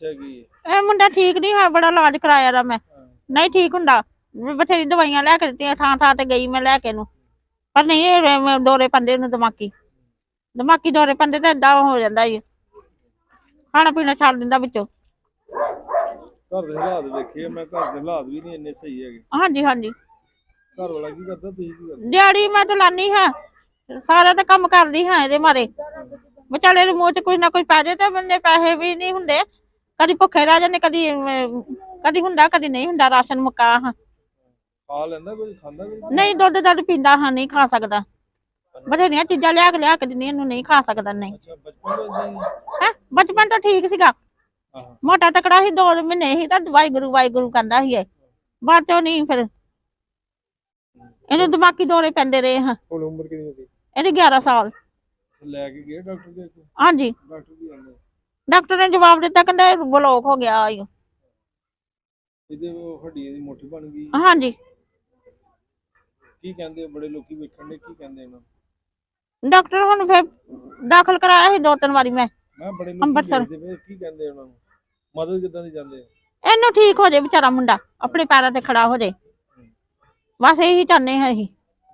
ਕੀ ਇਹ ਮੁੰਡਾ ਠੀਕ ਨਹੀਂ ਹੋਇਆ ਬੜਾ ਇਲਾਜ ਕਰਾਇਆ ਦਾ ਮੈਂ। ਨਹੀਂ ਠੀਕ ਹੁੰਦਾ। ਬਥੇਰੀ ਦਵਾਈਆਂ ਲੈ ਕੇ ਦਿੱਤੀਆਂ ਥਾਂ ਥਾਂ ਤੇ ਗਈ ਮੈਂ ਲੈ ਕੇ ਨੂੰ ਪਰ ਨਹੀਂ ਇਹ ਦੌਰੇ ਪੰਦੇ ਨੂੰ ਦਿਮਾਗੀ। ਦਿਮਾਗੀ ਦੌਰੇ ਪੰਦੇ ਤੇ ਏਦਾਂ ਹੋ ਜਾਂਦਾ ਹੀ ਖਾਣਾ ਪੀਣਾ ਛੱਡ ਦਿੰਦਾ ਵਿੱਚੋਂ। ਘਰ ਦੇ ਹਾਲਾਤ ਵੇਖੇ ਮੈਂ ਘਰ ਦੇ ਹਾਲਾਤ ਵੀ ਨਹੀਂ ਇੰਨੇ ਸਹੀ ਹੈਗੇ। ਹਾਂਜੀ ਹਾਂਜੀ। ਘਰ ਵਾਲਾ ਕੀ ਕਰਦਾ ਤੁਸੀਂ ਕੀ ਕਰਦੇ? ਦਿਹਾੜੀ ਮੈਂ ਤਾਂ ਲਾਨੀ ਹਾਂ। ਸਾਰਾ ਤਾਂ ਕੰਮ ਕਰਦੀ ਹਾਂ ਇਹਦੇ ਮਾਰੇ। ਵਿਚਾਲੇ ਦੇ ਮੂੰਹ 'ਚ ਕੁਝ ਨਾ ਕੁਝ ਪੈ ਜਾਏ ਤੇ ਬੰਦੇ ਪੈਸੇ ਵੀ ਨਹੀਂ ਹੁੰਦੇ। ਕਦੀ ਭੁੱਖੇ ਰਹਿ ਜਾਂਦੇ ਕਦੀ ਅਮ, ਕਦੀ ਹੁੰਦਾ ਕਦੀ ਨਹੀਂ ਹੁੰਦਾ ਰਾਸ਼ਨ ਮੁੱਕਾ ਹਾਂ ਖਾ ਲੈਂਦਾ ਕੋਈ ਖਾਂਦਾ ਕੋਈ? ਨਹੀਂ ਦੁੱਧ ਦੱਧ ਪੀਂਦਾ ਹਾਂ ਨਹੀਂ ਖਾ ਸਕਦਾ। ਬਥੇਰੀਆਂ ਚੀਜ਼ਾਂ ਲਿਆ ਕੇ ਲਿਆ ਕੇ ਦਿੰਦੀ ਇਹਨੂੰ ਨਹੀਂ ਖਾ ਸਕਦਾ ਨਹੀਂ। ਅੱਛਾ ਬਚਪਨ ਤੋਂ ਇਦਾਂ ਹੀ ਹੈ ਬਚਪਨ ਤੋਂ ਠੀਕ ਸੀਗਾ। ਆਹਾਂ ਮੋਟਾ ਤਕੜਾ ਸੀ ਦੋ ਮਹੀਨੇ ਸੀ ਤਾਂ ਵਾਹਿਗੁਰੂ ਵਾਹਿਗੁਰੂ ਕਹਿੰਦਾ ਸੀ ਇਹ। ਬਾਅਦ ਚੋਂ ਨਹੀਂ ਫਿਰ। ਇਹਨੂੰ ਦਿਮਾਗੀ ਦੌਰੇ ਪੈਂਦੇ ਰਹੇ ਹਾਂ। ਹੁਣ ਉਮਰ ਕਿੰਨੀ ਹੋ ਗਈ? ਇਹਦੇ 11 ਸਾਲ। ਲੈ ਕੇ ਗਏ ਡਾਕਟਰ ਦੇ ਕੋਲ? ਹਾਂਜੀ। ਡਾਕਟਰ ਕੀ ਕਹਿੰਦੇ ਡਾਕਟਰ ਨੇ ਜਵਾਬ ਦਿੱਤਾ ਕਹਿੰਦਾ ਬਲੋਕ ਹੋ ਗਿਆ ਈ। ਇਹਦੇ ਉਹ ਹੱਡੀਆਂ ਦੀ ਮੁੱਠ ਬਣ ਗਈ। ਹਾਂਜੀ। ਕੀ ਕਹਿੰਦੇ ਬੜੇ ਲੋਕੀ ਵੇਖਣ ਦੇ ਕੀ ਕਹਿੰਦੇ ਇਹਨਾਂ ਨੂੰ? ਡਾਕਟਰ ਹੁਣ ਫਿਰ ਦਾਖਲ ਕਰਾਇਆ ਸੀ ਦੋ ਤਿੰਨ ਵਾਰੀ ਮੈਂ। ਮੈਂ ਬੜੇ ਲੋਕੀ ਅੰਮ੍ਰਿਤਸਰ। ਪਏ ਕੀ ਕਹਿੰਦੇ ਉਹਨਾਂ ਨੂੰ? ਮਦਦ ਕਿੱਦਾਂ ਦੀ ਜਾਂਦੇ ਇਹਨੂੰ ਠੀਕ ਹੋ ਜਾਏ ਵਿਚਾਰਾ ਮੁੰਡਾ ਆਪਣੇ ਪੈਰਾਂ ਤੇ ਖੜਾ ਹੋ ਜਾਏ ਬਸ ਇਹੀ ਚਾਹੁੰਦੇ ਹਾਂ ਅਸੀਂ।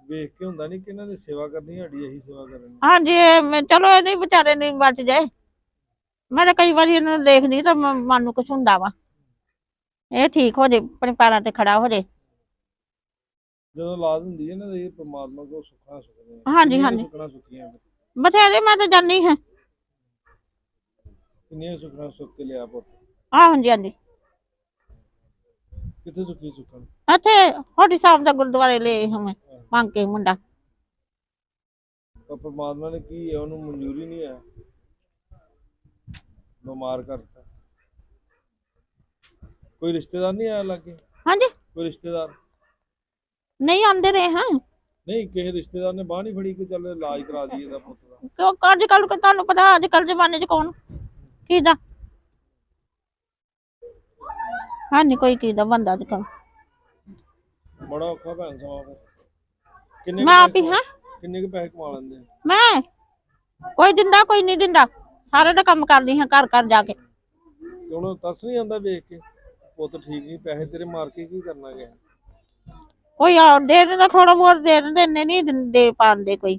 ਵੇਖ ਕੇ ਹੁੰਦਾ ਨਹੀਂ ਕਿ ਇਹਨਾਂ ਨੇ ਸੇਵਾ ਕਰਨੀ ਸਾਡੀ ਇਹੀ ਸੇਵਾ ਕਰਨੀ। ਹਾਂਜੀ ਇਹ ਮੈਂ- ਚਲੋ ਇਹਦੇ ਵਿਚਾਰੇ ਨੇ ਬਚ ਜਾਏ। ਮੈਂ ਤਾਂ ਕਈ ਵਾਰੀ ਇਹਨੂੰ ਦੇਖਦੀ ਤਾਂ ਮ- ਮਨ ਨੂੰ ਕੁਛ ਹੁੰਦਾ ਵਾ। ਇਹ ਠੀਕ ਹੋ ਜਾਏ ਆਪਣੇ ਪੈਰਾਂ ਤੇ ਖੜਾ ਹੋ ਜਾਏ ਜਦੋਂ ਔਲਾਦ ਹੁੰਦੀ ਹੈ ਨਾ ਇਹ ਪ੍ਰਮਾਤਮਾ ਕੋਲ ਸੁੱਖਾਂ ਸੁਖਦੇ ਆ ਹਾਂਜੀ, ਹਾਂਜੀ। ਸੁੱਖਣਾ ਸੁੱਖੀਆਂ ਫਿਰ? ਬਥੇਰੇ ਮੈਂ ਤਾਂ ਜਾਣੀ ਹਾਂ। ਕਿੰਨੀਆਂ ਸੁੱਖਣਾ ਸੁੱਖ ਕੇ ਲਿਆ ਪੁੱਤ? ਆਹ ਹਾਂਜੀ ਹਾਂਜੀ। ਕਿੱਥੇ ਸੁੱਖੀ? ਸੁੱਖਣ ਇੱਥੇ ਹੋਡੀ ਸਾਹਿਬ ਦਾ ਗੁਰਦੁਆਰੇ ਲੈ ਹਮੇ ਮੰਗ ਕੇ ਮੁੰਡਾ। ਪਰ ਪ੍ਰਮਾਤਮਾ ਨੇ ਕੀ ਹੈ ਉਹਨੂੰ ਮਨਜ਼ੂਰੀ ਨਹੀਂ ਹੈ? ਬਿਮਾਰ ਕਰਤਾ। ਕੋਈ ਰਿਸ਼ਤੇਦਾਰ ਨਹੀਂ ਆਇਆ ਲਾਗੇ? ਹਾਂਜੀ। ਕੋਈ ਰਿਸ਼ਤੇਦਾਰ? ਨਹੀਂ ਆਂਦੇ ਰਹੇ ਹਾਂ। ਨਹੀਂ ਕਿਸੇ ਰਿਸ਼ਤੇਦਾਰ ਨੇ ਬਾਹ ਨਹੀਂ ਫੜੀ ਕਿ ਚੱਲ ਇਲਾਜ ਕਰਾ ਦਈਏ ਇਹਦਾ ਪੁੱਤ ਦਾ? ਕਿਉਂ ਅੱਜ ਕੱਲ ਤੁਹਾਨੂੰ ਪਤਾ ਅੱਜ ਕੱਲ ਜ਼ਮਾਨੇ 'ਚ ਕੌਣ? ਕਿਹਦਾ ਹਾਂ ਨਹੀਂ ਕੋਈ ਕਿਹਦਾ ਬੰਦਾ ਅੱਜ ਕੱਲ ਬੜਾ ਔਖਾ ਭੈਣ ਸਮਾਂ ਫਿਰ। ਕਿੰਨੇ ਕੁ ਮੈਂ ਆਪ ਹੀ ਪੈਸੇ- ਹਾਂ। ਕਿੰਨੇ ਕੁ ਪੈਸੇ ਕਮਾ ਲੈਂਦੇ ਮੈਂ? ਕੋਈ ਦਿੰਦਾ ਕੋਈ ਨਹੀਂ ਦਿੰਦਾ। ਸਾਰੇ ਦਾ ਕੰਮ ਕਰਦੀ ਹਾਂ ਘਰ ਘਰ ਜਾ ਕੇ। ਤੇ ਉਹਨੂੰ ਤਰਸ ਨਹੀਂ ਆਉਂਦਾ ਵੇਖ ਕੇ? ਪੁੱਤ ਠੀਕ ਨਹੀਂ ਪੈਸੇ ਤੇਰੇ ਮਾਰ ਕੇ ਕੀ ਕਰਨਾ ਗਿਆ? ਕੋਈ ਆ ਦੇ ਦਿੰਦਾ ਥੋੜਾ ਬਹੁਤ ਦੇ ਦਿੰਦੇ ਇੰਨੇ ਨਹੀਂ ਦਿੰਦੇ ਪਾਉਂਦੇ ਕੋਈ।